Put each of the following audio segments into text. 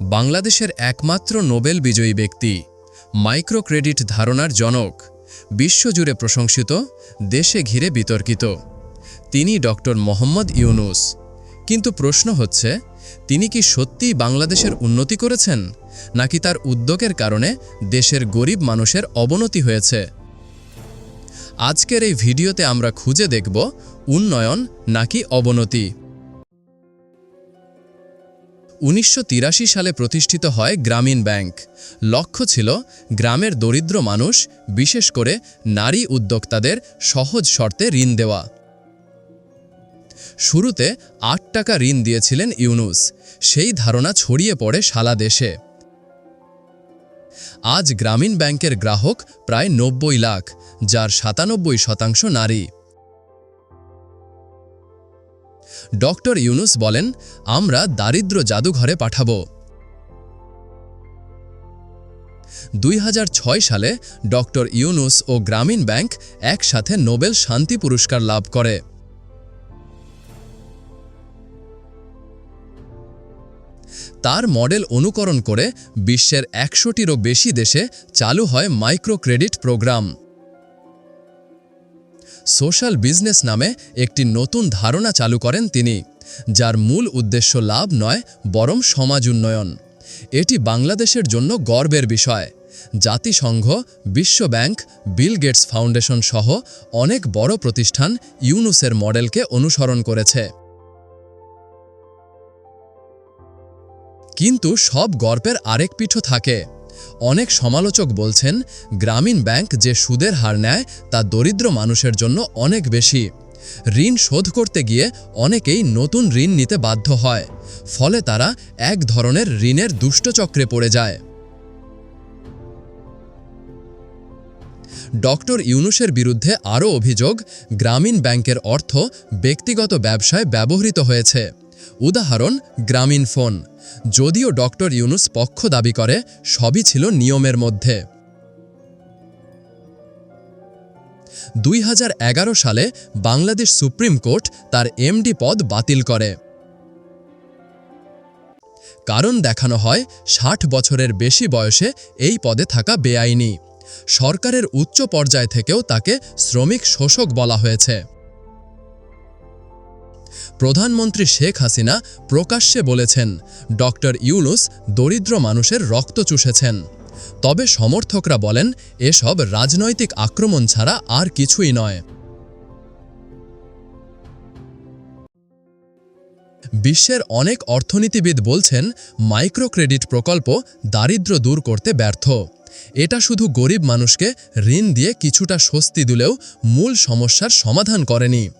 বাংলাদেশের একমাত্র নোবেল বিজয়ী ব্যক্তি। মাইক্রো ক্রেডিট ধারণার জনক। বিশ্বজুড়ে প্রশংসিত, দেশে ঘিরে বিতর্কিত। তিনি ডক্টর মোহাম্মদ ইউনুস। কিন্তু প্রশ্ন হচ্ছে, তিনি কি সত্যিই বাংলাদেশের উন্নতি করেছেন? নাকি তার উদ্যোগের কারণে দেশের গরিব মানুষের অবনতি হয়েছে? আজকের এই ভিডিওতে আমরা খুঁজে দেখব, উন্নয়ন নাকি অবনতি? উনিশশো তিরাশি সালে প্রতিষ্ঠিত হয় গ্রামীণ ব্যাংক। লক্ষ্য ছিল গ্রামের দরিদ্র মানুষ, বিশেষ করে নারী উদ্যোক্তাদের সহজ শর্তে ঋণ দেওয়া। শুরুতে আট টাকা ঋণ দিয়েছিলেন ইউনুস। সেই ধারণা ছড়িয়ে পড়ে সারা দেশে। আজ গ্রামীণ ব্যাংকের গ্রাহক প্রায় নব্বই লাখ, যার সাতানব্বই শতাংশ নারী। ডক্টর ইউনুস বলেন, আমরা দারিদ্র জাদুঘরে পাঠাব। দুই হাজার ছয় সালে ডক্টর ইউনুস ও গ্রামীণ ব্যাংক একসাথে নোবেল শান্তি পুরস্কার লাভ করে। তার মডেল অনুকরণ করে বিশ্বের একশোটিরও বেশি দেশে চালু হয় micro credit program. Social business নামে একটি নতুন ধারণা চালু করেন তিনি, যার মূল উদ্দেশ্য লাভ নয়, বরং সমাজ উন্নয়ন। এটি বাংলাদেশের জন্য গর্বের বিষয়। জাতিসংঘ বিশ্ব ব্যাংক বিল গেটস ফাউন্ডেশন সহ অনেক বড় প্রতিষ্ঠান ইউনুসের মডেলকে অনুসরণ করেছে। কিন্তু সব গর্বের আরেক পিঠও থাকে। অনেক সমালোচক বলছেন, গ্রামীণ ব্যাংক যে সুদের হার নেয়, তা দরিদ্র মানুষের জন্য অনেক বেশি। ঋণ শোধ করতে গিয়ে অনেকেই নতুন ঋণ নিতে বাধ্য হয়, ফলে তারা এক ধরনের ঋণের দুষ্টচক্রে পড়ে যায়। ডক্টর ইউনুসের বিরুদ্ধে আরও অভিযোগ, গ্রামীণ ব্যাংকের অর্থ ব্যক্তিগত ব্যবসায় ব্যবহৃত হয়েছে। উদাহরণ, গ্রামীণ ফোন। যদিও ডক্টর ইউনুস পক্ষ দাবি করে, সবই ছিল নিয়মের মধ্যে। দুই হাজার এগারো সালে বাংলাদেশ সুপ্রিম কোর্ট তার এমডি পদ বাতিল করে। কারণ দেখানো হয়, ষাট বছরের বেশি বয়সে এই পদে থাকা বেআইনি। সরকারের উচ্চ পর্যায় থেকেও তাকে শ্রমিক শোষক বলা হয়েছে। প্রধানমন্ত্রী শেখ হাসিনা প্রকাশ্যে বলেছেন, ডক্টর ইউনুস দরিদ্র মানুষের রক্ত চুষেছেন। তবে সমর্থকরা বলেন, এসব রাজনৈতিক আক্রমণ ছাড়া আর কিছুই নয়। বিশ্বের অনেক অর্থনীতিবিদ বলছেন মাইক্রো ক্রেডিট প্রকল্প দারিদ্র্য দূর করতে ব্যর্থ। এটা শুধু গরিব মানুষকে ঋণ দিয়ে কিছুটা স্বস্তি দিলেও মূল সমস্যার সমাধান করেনি।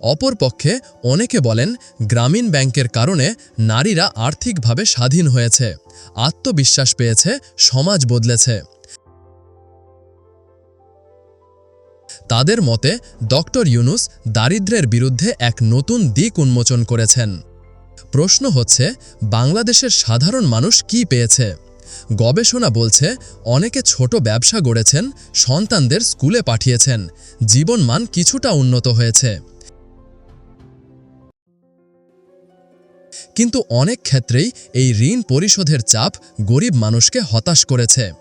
অপরপক্ষে অনেকে বলেন গ্রামীণ ব্যাংকের কারণে নারীরা আর্থিকভাবে স্বাধীন হয়েছে, আত্মবিশ্বাস পেয়েছে, সমাজ বদলেছে। তাদের মতে, ডক্টর ইউনুস দারিদ্র্যের বিরুদ্ধে এক নতুন দিক উন্মোচন করেছেন। প্রশ্ন হচ্ছে, বাংলাদেশের সাধারণ মানুষ কি পেয়েছে? গবেষণা বলছে, অনেকে ছোট ব্যবসা গড়েছেন, সন্তানদের স্কুলে পাঠিয়েছেন, জীবনমান কিছুটা উন্নত হয়েছে। কিন্তু অনেক ক্ষেত্রেই এই ঋণ পরিশোধের চাপ গরিব মানুষকে হতাশ করেছে।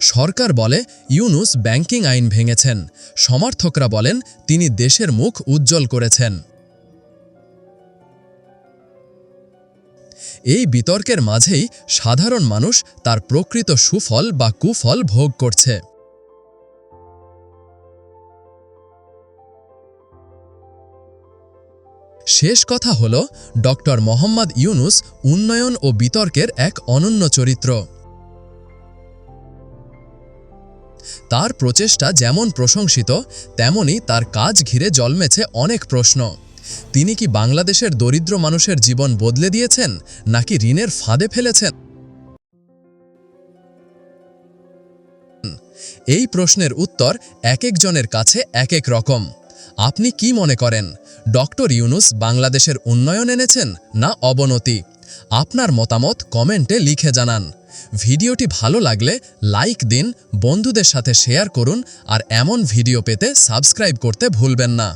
সরকার বলে, ইউনুস ব্যাংকিং আইন ভেঙেছেন। সমর্থকরা বলেন, তিনি দেশের মুখ উজ্জ্বল করেছেন। এই বিতর্কের মাঝেই সাধারণ মানুষ তার প্রকৃত সুফল বা কুফল ভোগ করছে। শেষ কথা হল ডক্টর মোহাম্মদ ইউনুস উন্নয়ন ও বিতর্কের এক অনন্য চরিত্র। তার প্রচেষ্টা যেমন প্রশংসিত, তেমনি তার কাজ ঘিরে জন্মেছে অনেক প্রশ্ন। তিনি কি বাংলাদেশের দরিদ্র মানুষের জীবন বদলে দিয়েছেন, নাকি ঋণের ফাঁদে ফেলেছেন? এই প্রশ্নের উত্তর এক একজনের কাছে এক এক রকম। আপনি কি মনে করেন, ডক্টর ইউনুস বাংলাদেশের উন্নয়ন এনেছেন না অবনতি? আপনার মতামত কমেন্টে লিখে জানান। ভিডিওটি ভালো লাগলে লাইক দিন, বন্ধুদের সাথে শেয়ার করুন আর এমন ভিডিও পেতে সাবস্ক্রাইব করতে ভুলবেন না।